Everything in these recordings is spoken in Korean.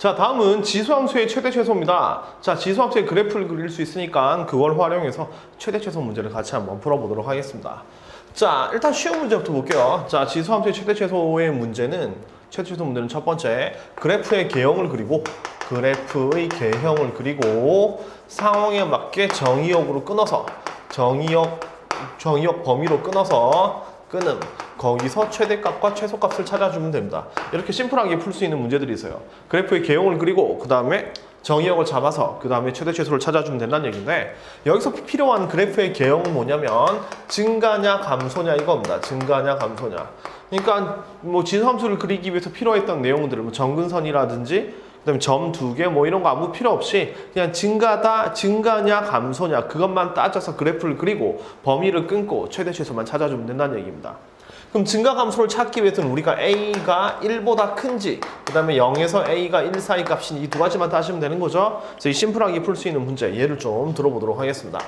자, 다음은 지수함수의 최대 최소입니다. 자, 지수함수의 그래프를 그릴 수 있으니까 그걸 활용해서 최대 최소 문제를 같이 한번 풀어보도록 하겠습니다. 자, 일단 쉬운 문제부터 볼게요. 자, 지수함수의 최대 최소의 문제는 최대 최소 문제는 첫 번째 그래프의 개형을 그리고 그래프의 개형을 그리고 상황에 맞게 정의역으로 끊어서 정의역 정의역 범위로 끊어서 끊음 거기서 최대값과 최소값을 찾아주면 됩니다. 이렇게 심플하게 풀 수 있는 문제들이 있어요. 그래프의 개형을 그리고 그 다음에 정의역을 잡아서 그 다음에 최대 최소를 찾아주면 된다는 얘기인데 여기서 필요한 그래프의 개형은 뭐냐면 증가냐 감소냐 이겁니다. 증가냐 감소냐. 그러니까 뭐 지수함수를 그리기 위해서 필요했던 내용들을 뭐 정근선이라든지 그다음에 점 두 개 뭐 이런 거 아무 필요 없이 그냥 증가다 증가냐 감소냐 그것만 따져서 그래프를 그리고 범위를 끊고 최대 최소만 찾아주면 된다는 얘기입니다. 그럼 증가 감소를 찾기 위해서는 우리가 a가 1보다 큰지 그 다음에 0에서 a가 1 사이 값인 이 두 가지만 따시면 되는 거죠. 그래서 이 심플하게 풀 수 있는 문제 예를 좀 들어보도록 하겠습니다.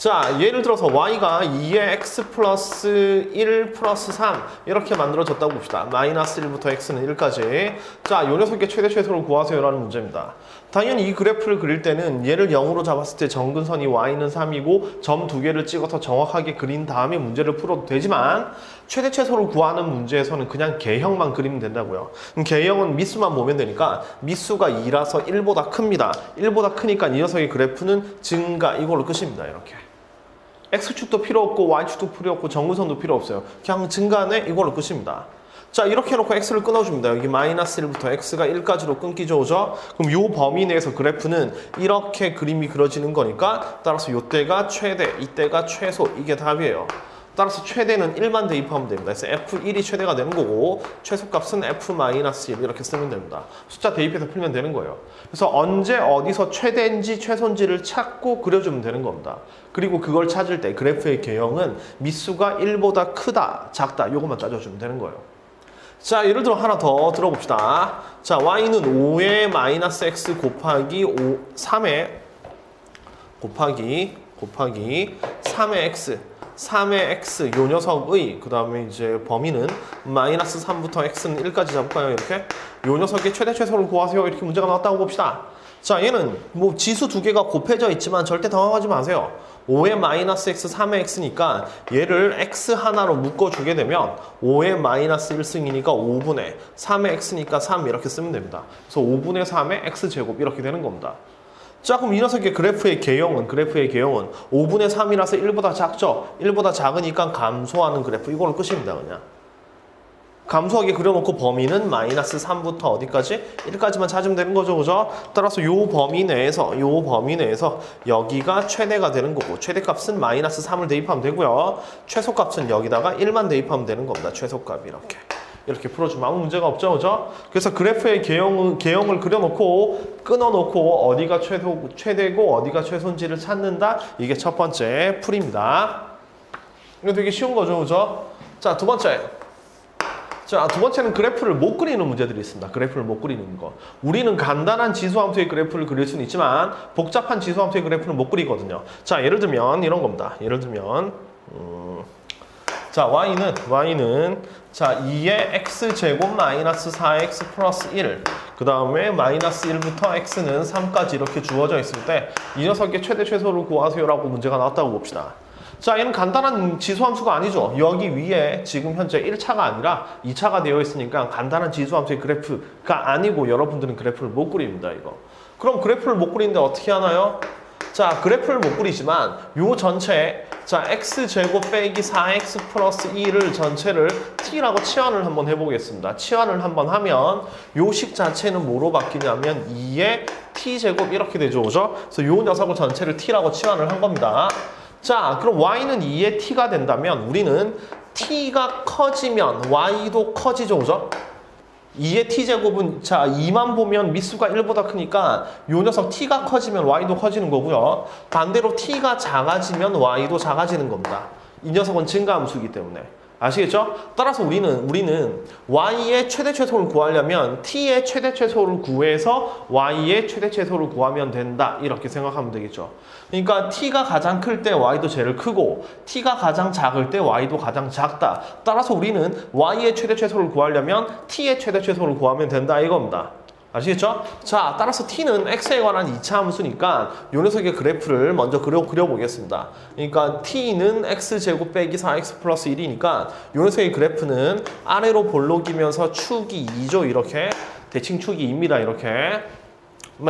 자, 예를 들어서 y가 2의 x 플러스 1 플러스 3 이렇게 만들어졌다고 봅시다. 마이너스 1부터 x는 1까지. 자, 요 녀석의 최대 최소를 구하세요 라는 문제입니다. 당연히 이 그래프를 그릴 때는 얘를 0으로 잡았을 때 정근선이 y는 3이고 점 두 개를 찍어서 정확하게 그린 다음에 문제를 풀어도 되지만 최대 최소를 구하는 문제에서는 그냥 개형만 그리면 된다고요. 개형은 미수만 보면 되니까 미수가 2라서 1보다 큽니다. 1보다 크니까 이 녀석의 그래프는 증가 이걸로 끝입니다. 이렇게. X축도 필요 없고 Y축도 필요 없고 정근선도 필요 없어요. 그냥 증가네 이걸로 끝입니다. 자 이렇게 해놓고 X를 끊어줍니다. 여기 마이너스 1부터 X가 1까지로 끊기죠. 그죠? 그럼 요 범위 내에서 그래프는 이렇게 그림이 그려지는 거니까 따라서 요때가 최대, 이때가 최소 이게 답이에요. 따라서 최대는 1만 대입하면 됩니다. 그래서 F1이 최대가 되는 거고 최소값은 F-1 이렇게 쓰면 됩니다. 숫자 대입해서 풀면 되는 거예요. 그래서 언제 어디서 최대인지 최소인지를 찾고 그려주면 되는 겁니다. 그리고 그걸 찾을 때 그래프의 개형은 미수가 1보다 크다, 작다 요것만 따져주면 되는 거예요. 자, 예를 들어 하나 더 들어봅시다. 자, y는 5의 마이너스 x 곱하기 5, 3의 곱하기 곱하기 3의 x 3의 x 요 녀석의 그 다음에 이제 범위는 마이너스 3부터 x는 1까지 잡을까요? 이렇게? 요 녀석의 최대 최소를 구하세요. 이렇게 문제가 나왔다고 봅시다. 자 얘는 뭐 지수 두 개가 곱해져 있지만 절대 당황하지 마세요. 5의 마이너스 x 3의 x니까 얘를 x 하나로 묶어주게 되면 5의 마이너스 1승이니까 5분의 3의 x니까 3 이렇게 쓰면 됩니다. 그래서 5분의 3의 x제곱 이렇게 되는 겁니다 자 그럼 이 녀석의 그래프의 개형은 그래프의 개형은 5분의 3이라서 1보다 작죠? 1보다 작으니까 감소하는 그래프. 이거는 끝입니다 그냥. 감소하게 그려놓고 범위는 마이너스 3부터 어디까지? 1까지만 찾으면 되는 거죠 그죠? 따라서 요 범위 내에서 요 범위 내에서 여기가 최대가 되는 거고 최대값은 마이너스 3을 대입하면 되고요. 최소값은 여기다가 1만 대입하면 되는 겁니다 최소값 이렇게 이렇게 풀어주면 아무 문제가 없죠, 그죠? 그래서 그래프의 개형, 개형을 그려놓고 끊어놓고 어디가 최소, 최대고 어디가 최소인지를 찾는다. 이게 첫 번째 풀입니다. 이거 되게 쉬운 거죠, 그죠? 자, 두 번째. 자, 두 번째는 그래프를 못 그리는 문제들이 있습니다. 그래프를 못 그리는 거. 우리는 간단한 지수함수의 그래프를 그릴 수는 있지만 복잡한 지수함수의 그래프는 못 그리거든요. 자, 예를 들면 이런 겁니다. 예를 들면 음, 자, y는 y는 자 2의 x 제곱 마이너스 4x 플러스 1. 그 다음에 마이너스 1부터 x는 3까지 이렇게 주어져 있을 때 이 녀석의 최대 최소를 구하세요라고 문제가 나왔다고 봅시다. 자, 얘는 간단한 지수함수가 아니죠. 여기 위에 지금 현재 1차가 아니라 2차가 되어 있으니까 간단한 지수함수의 그래프가 아니고 여러분들은 그래프를 못 그립니다, 이거. 그럼 그래프를 못 그리는데 어떻게 하나요? 자, 그래프를 못 그리지만 요 전체 자, x제곱 빼기 4x 플러스 2를 전체를 t라고 치환을 한번 해보겠습니다. 치환을 한번 하면 요 식 자체는 뭐로 바뀌냐면 2의 t제곱 이렇게 되죠, 그죠? 그래서 요 녀석을 전체를 t라고 치환을 한 겁니다. 자, 그럼 y는 2의 t가 된다면 우리는 t가 커지면 y도 커지죠, 그죠? 2의 t제곱은 자 2만 보면 미수가 1보다 크니까 요 녀석 t가 커지면 y도 커지는 거고요. 반대로 t가 작아지면 y도 작아지는 겁니다. 이 녀석은 증가함수이기 때문에. 아시겠죠? 따라서 우리는 우리는 y의 최대 최소를 구하려면 t의 최대 최소를 구해서 y의 최대 최소를 구하면 된다. 이렇게 생각하면 되겠죠. 그러니까 t가 가장 클 때 y도 제일 크고 t가 가장 작을 때 y도 가장 작다. 따라서 우리는 y의 최대 최소를 구하려면 t의 최대 최소를 구하면 된다 이겁니다. 아시겠죠? 자, 따라서 t는 x에 관한 2차 함수니까 요 녀석의 그래프를 먼저 그려, 그려보겠습니다. 그러니까 t는 x제곱 빼기 4x 플러스 1이니까 요 녀석의 그래프는 아래로 볼록이면서 축이 2죠. 이렇게 대칭 축이 2입니다. 이렇게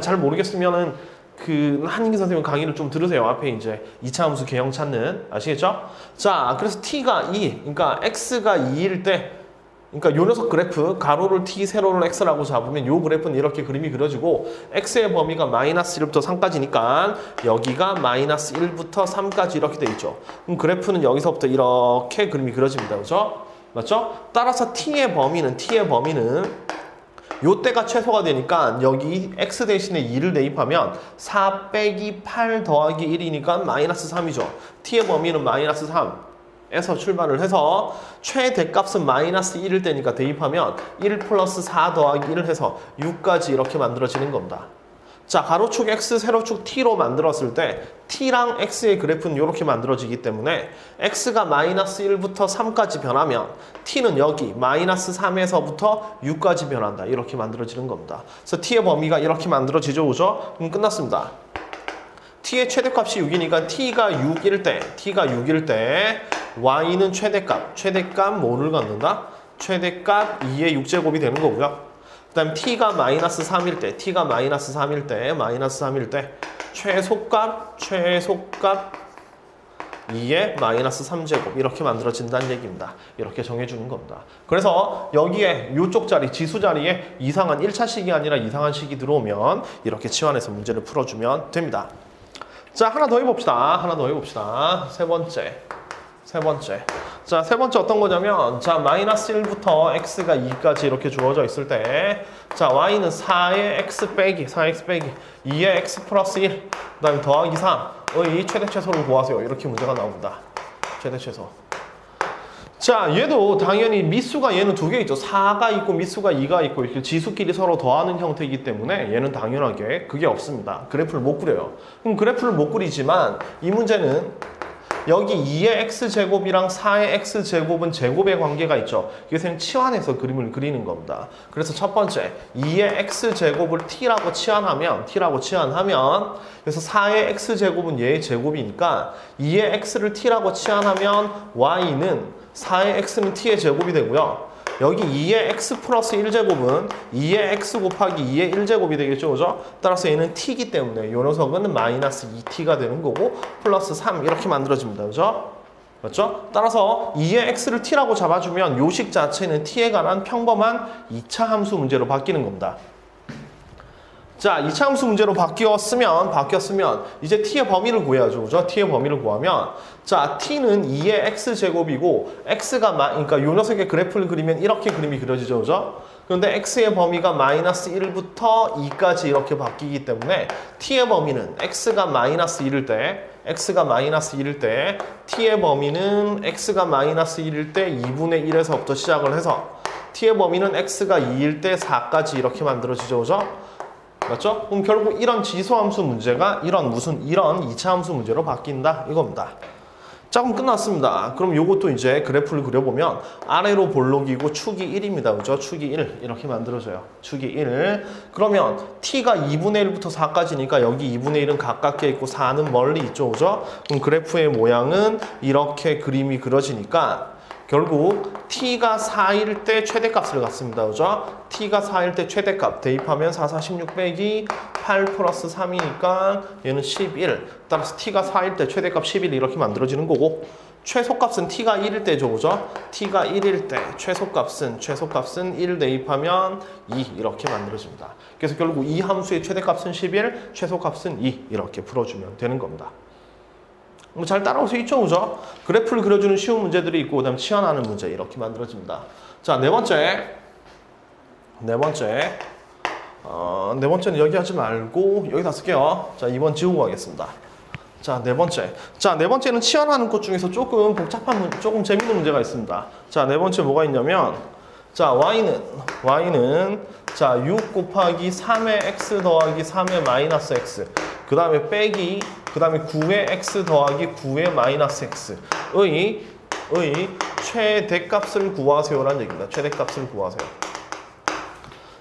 잘 모르겠으면은 그 한인기 선생님 강의를 좀 들으세요. 앞에 이제 2차 함수 개형 찾는 아시겠죠? 자, 그래서 t가 2, 그러니까 x가 2일 때 그러니까 요 녀석 그래프 가로를 t, 세로를 x라고 잡으면 요 그래프는 이렇게 그림이 그려지고 x의 범위가 마이너스 1부터 3까지니까 여기가 마이너스 1부터 3까지 이렇게 돼 있죠. 그럼 그래프는 여기서부터 이렇게 그림이 그려집니다. 그렇죠? 맞죠? 따라서 t의 범위는 t의 범위는 요 때가 최소가 되니까 여기 x 대신에 2를 대입하면 4 빼기 8 더하기 1이니까 마이너스 3이죠. t의 범위는 마이너스 3. 에서 출발을 해서 최대값은 마이너스 1일 때니까 대입하면 1 플러스 4 더하기 1을 해서 6까지 이렇게 만들어지는 겁니다. 자, 가로축 x, 세로축 t로 만들었을 때 t랑 x의 그래프는 이렇게 만들어지기 때문에 x가 마이너스 1부터 3까지 변하면 t는 여기 마이너스 3에서부터 6까지 변한다. 이렇게 만들어지는 겁니다. 그래서 t의 범위가 이렇게 만들어지죠, 그죠? 그럼 끝났습니다. t의 최대값이 6이니까 t가 6일 때, t가 6일 때 y는 최대값, 최대값 뭐를 갖는다? 최대값 2의 6제곱이 되는 거고요. 그 다음 t가 마이너스 3일 때, t가 마이너스 3일 때, 마이너스 3일 때 최소값, 최소값 2의 마이너스 3제곱 이렇게 만들어진다는 얘기입니다. 이렇게 정해주는 겁니다. 그래서 여기에 이쪽 자리, 지수 자리에 이상한 1차식이 아니라 이상한 식이 들어오면 이렇게 치환해서 문제를 풀어주면 됩니다. 자, 하나 더 해봅시다. 하나 더 해봅시다. 세 번째. 세 번째. 자, 세 번째 어떤 거냐면, 자, 마이너스 1부터 x가 2까지 이렇게 주어져 있을 때, 자, y는 4의 x 빼기, 4x 빼기, 2의 x 플러스 1, 그 다음에 더하기 3의 최대 최소를 구하세요. 이렇게 문제가 나옵니다. 최대 최소. 자, 얘도 당연히 미수가 얘는 두 개 있죠. 4가 있고 미수가 2가 있고 이렇게 지수끼리 서로 더하는 형태이기 때문에 얘는 당연하게 그게 없습니다. 그래프를 못 그려요. 그럼 그래프를 못 그리지만 이 문제는 여기 2의 x제곱이랑 4의 x제곱은 제곱의 관계가 있죠. 이것은 치환해서 그림을 그리는 겁니다. 그래서 첫 번째, 2의 x제곱을 t라고 치환하면, t라고 치환하면, 그래서 4의 x제곱은 얘의 제곱이니까 2의 x를 t라고 치환하면 y는 4의 x는 t의 제곱이 되고요. 여기 2의 x 플러스 1제곱은 2의 x 곱하기 2의 1제곱이 되겠죠, 그죠? 따라서 얘는 t이기 때문에 이 녀석은 마이너스 2t가 되는 거고 플러스 3 이렇게 만들어집니다, 그죠? 맞죠? 따라서 2의 x를 t라고 잡아주면 요식 자체는 t에 관한 평범한 2차 함수 문제로 바뀌는 겁니다. 자, 2차 함수 문제로 바뀌었으면, 바뀌었으면, 이제 t의 범위를 구해야죠. 그죠? t의 범위를 구하면, 자, t는 2의 x제곱이고, x가, 마, 그러니까 요 녀석의 그래프를 그리면 이렇게 그림이 그려지죠. 그죠? 그런데 x의 범위가 마이너스 1부터 2까지 이렇게 바뀌기 때문에, t의 범위는 x가 마이너스 1일 때, x가 마이너스 1일 때, t의 범위는 x가 마이너스 1일 때 2분의 1에서부터 시작을 해서, t의 범위는 x가 2일 때 4까지 이렇게 만들어지죠. 그죠? 맞죠? 그럼 결국 이런 지수함수 문제가 이런 무슨 이런 2차 함수 문제로 바뀐다 이겁니다. 자 그럼 끝났습니다. 그럼 요것도 이제 그래프를 그려보면 아래로 볼록이고 축이 1입니다. 그죠? 축이 1 이렇게 만들어져요. 축이 1 그러면 t가 2분의 1부터 4까지니까 여기 2분의 1은 가깝게 있고 4는 멀리 있죠. 그죠? 그럼 그래프의 모양은 이렇게 그림이 그려지니까 결국 t가 4일 때 최대값을 갖습니다. 그죠? t가 4일 때 최대값 대입하면 4, 4, 16 빼기 8 플러스 3이니까 얘는 11. 따라서 t가 4일 때 최대값 11 이렇게 만들어지는 거고 최소값은 t가 1일 때죠. 그죠? t가 1일 때 최소값은 최소값은 1 대입하면 2 이렇게 만들어집니다. 그래서 결국 이 함수의 최대값은 11, 최소값은 2 이렇게 풀어주면 되는 겁니다. 뭐잘 있죠, 그죠? 그래프를 그려주는 쉬운 문제들이 있고, 그 다음 치환하는 문제 이렇게 만들어집니다. 자, 네 번째. 네 번째. 어, 네 번째는 여기 하지 말고 여기다 쓸게요. 자, 2번 지우고 가겠습니다. 자, 네 번째. 자, 네 번째는 치환하는 것 중에서 조금 복잡한, 문, 조금 재밌는 문제가 있습니다. 자, 네 번째 뭐가 있냐면, 자, y는, y는, 자, 6 곱하기 3의 x 더하기 3의 마이너스 x. 그 다음에 빼기, 그 다음에 9의 x 더하기 9의 마이너스 x의, 의 최대값을 구하세요라는 얘기입니다. 최대값을 구하세요.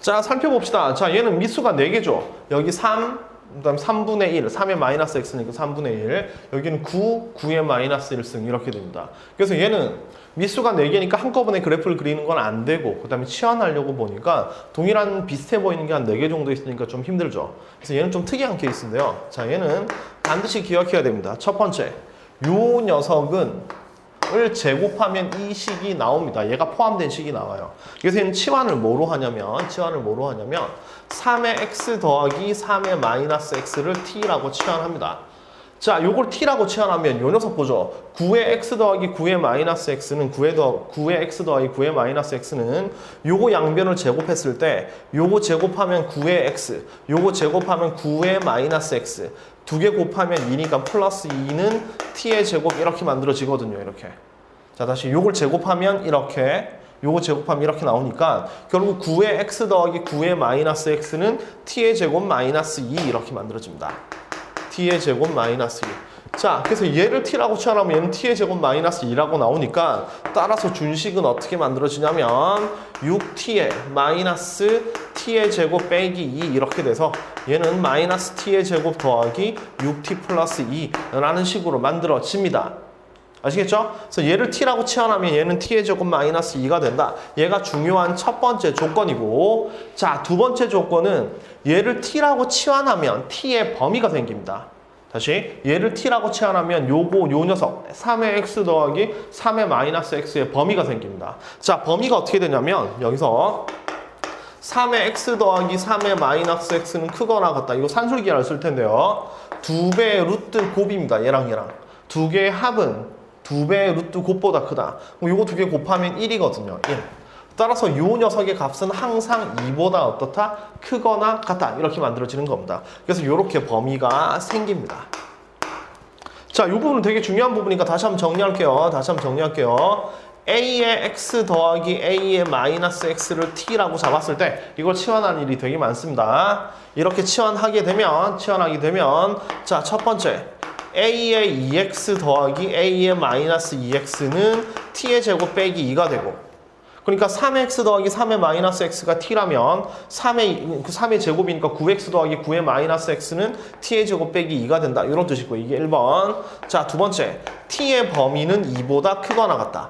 자, 살펴봅시다. 자, 얘는 미수가 4개죠. 여기 3, 그 다음 3분의 1, 3의 마이너스 x니까 3분의 1. 여기는 9, 9의 마이너스 1승 이렇게 됩니다. 그래서 얘는 미수가 4개니까 한꺼번에 그래프를 그리는 건 안 되고 그 다음에 치환하려고 보니까 동일한 비슷해 보이는 게 한 4개 정도 있으니까 좀 힘들죠. 그래서 얘는 좀 특이한 케이스인데요. 자, 얘는 반드시 기억해야 됩니다. 첫 번째, 요 녀석은 을 제곱하면 이 식이 나옵니다. 얘가 포함된 식이 나와요. 그래서 얘는 치환을 뭐로 하냐면 치환을 뭐로 하냐면 3의 x 더하기 3의 마이너스 x를 t라고 치환합니다. 자, 요걸 t라고 치환하면 요 녀석 보죠. 9의 x 더하기 9의 마이너스 x는 9의 더 9의 x 더하기 9의 마이너스 x는 요거 양변을 제곱했을 때 요거 제곱하면 9의 x, 요거 제곱하면 9의 마이너스 x 두 개 곱하면 2니까 플러스 2는 t의 제곱 이렇게 만들어지거든요. 이렇게. 자, 다시 요걸 제곱하면 이렇게 요거 제곱하면 이렇게 나오니까 결국 9의 x 더하기 9의 마이너스 x는 t의 제곱 마이너스 2 이렇게 만들어집니다. t의 제곱 마이너스 2. 자, 그래서 얘를 t라고 치환하면 얘는 t의 제곱 마이너스 2라고 나오니까 따라서 준식은 어떻게 만들어지냐면 6t의 마이너스 t의 제곱 빼기 2 이렇게 돼서 얘는 마이너스 t의 제곱 더하기 6t 플러스 2라는 식으로 만들어집니다. 아시겠죠? 그래서 얘를 t라고 치환하면 얘는 t의 제곱 마이너스 2가 된다. 얘가 중요한 첫 번째 조건이고 자, 두 번째 조건은 얘를 t라고 치환하면 t의 범위가 생깁니다. 다시 얘를 t라고 치환하면 요거 요 녀석 3의 x 더하기 3의 마이너스 x의 범위가 생깁니다. 자, 범위가 어떻게 되냐면 여기서 3의 x 더하기 3의 마이너스 x는 크거나 같다. 이거 산술기하를 쓸 텐데요. 두 배의 루트 곱입니다. 얘랑 얘랑. 두 개의 합은 두 배의 루트 곱보다 크다. 그럼 이거 두 개 곱하면 1이거든요. 1. 따라서 이 녀석의 값은 항상 2보다 어떻다? 크거나 같다. 이렇게 만들어지는 겁니다. 그래서 이렇게 범위가 생깁니다. 자, 이 부분은 되게 중요한 부분이니까 다시 한번 정리할게요. 다시 한번 정리할게요. a의 x 더하기 a의 마이너스 x를 t라고 잡았을 때 이걸 치환하는 일이 되게 많습니다. 이렇게 치환하게 되면 치환하게 되면 자, 첫 번째 a의 2x 더하기 a의 마이너스 2x는 t의 제곱 빼기 2가 되고 그러니까 3x 더하기 3의 마이너스 x가 t라면 3의, 그 3의 제곱이니까 9x 더하기 9의 마이너스 x는 t의 제곱 빼기 2가 된다. 이런 뜻이고 이게 1번. 자, 두 번째. t의 범위는 2보다 크거나 같다.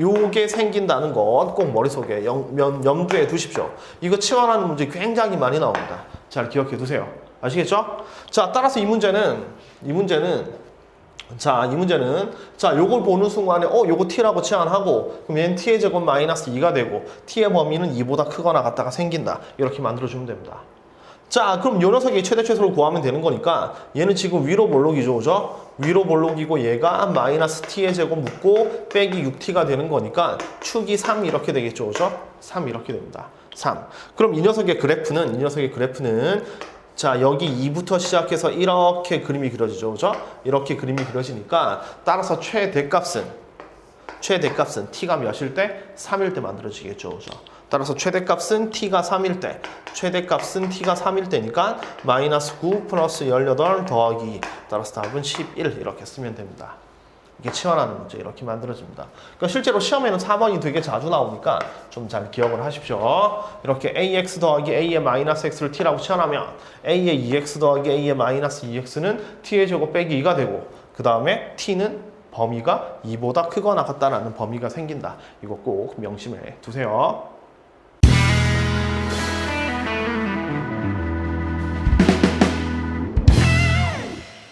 요게 생긴다는 것 꼭 머릿속에 염, 염, 염두에 두십시오. 이거 치환하는 문제 굉장히 많이 나옵니다. 잘 기억해 두세요. 아시겠죠? 자, 따라서 이 문제는 이 문제는 자, 이 문제는 자, 요걸 보는 순간에 어, 요거 t라고 치환하고 그럼 얘는 t의 제곱 마이너스 2가 되고 t의 범위는 2보다 크거나 같다가 생긴다. 이렇게 만들어 주면 됩니다. 자, 그럼 요 녀석이 최대 최소를 구하면 되는 거니까 얘는 지금 위로 볼록이죠, 그죠? 위로 볼록이고 얘가 마이너스 t의 제곱 묶고 빼기 6t가 되는 거니까 축이 3 이렇게 되겠죠, 그죠? 3 이렇게 됩니다. 3. 그럼 이 녀석의 그래프는 이 녀석의 그래프는 자, 여기 2부터 시작해서 이렇게 그림이 그려지죠. 그죠? 이렇게 그림이 그려지니까 따라서 최대값은 최대값은 t가 몇일 때? 3일 때 만들어지겠죠. 그죠? 따라서 최대값은 t가 3일 때, 최대값은 t가 3일 때니까 마이너스 9 플러스 18 더하기 2. 따라서 답은 11 이렇게 쓰면 됩니다. 이게 치환하는 문제 이렇게 만들어집니다. 그러니까 실제로 시험에는 4번이 되게 자주 나오니까 좀 잘 기억을 하십시오. 이렇게 ax 더하기 a의 마이너스 x를 t라고 치환하면 a의 2x 더하기 a의 마이너스 2x는 t의 제곱 빼기 2가 되고 그 다음에 t는 범위가 2보다 크거나 같다라는 범위가 생긴다. 이거 꼭 명심해 두세요.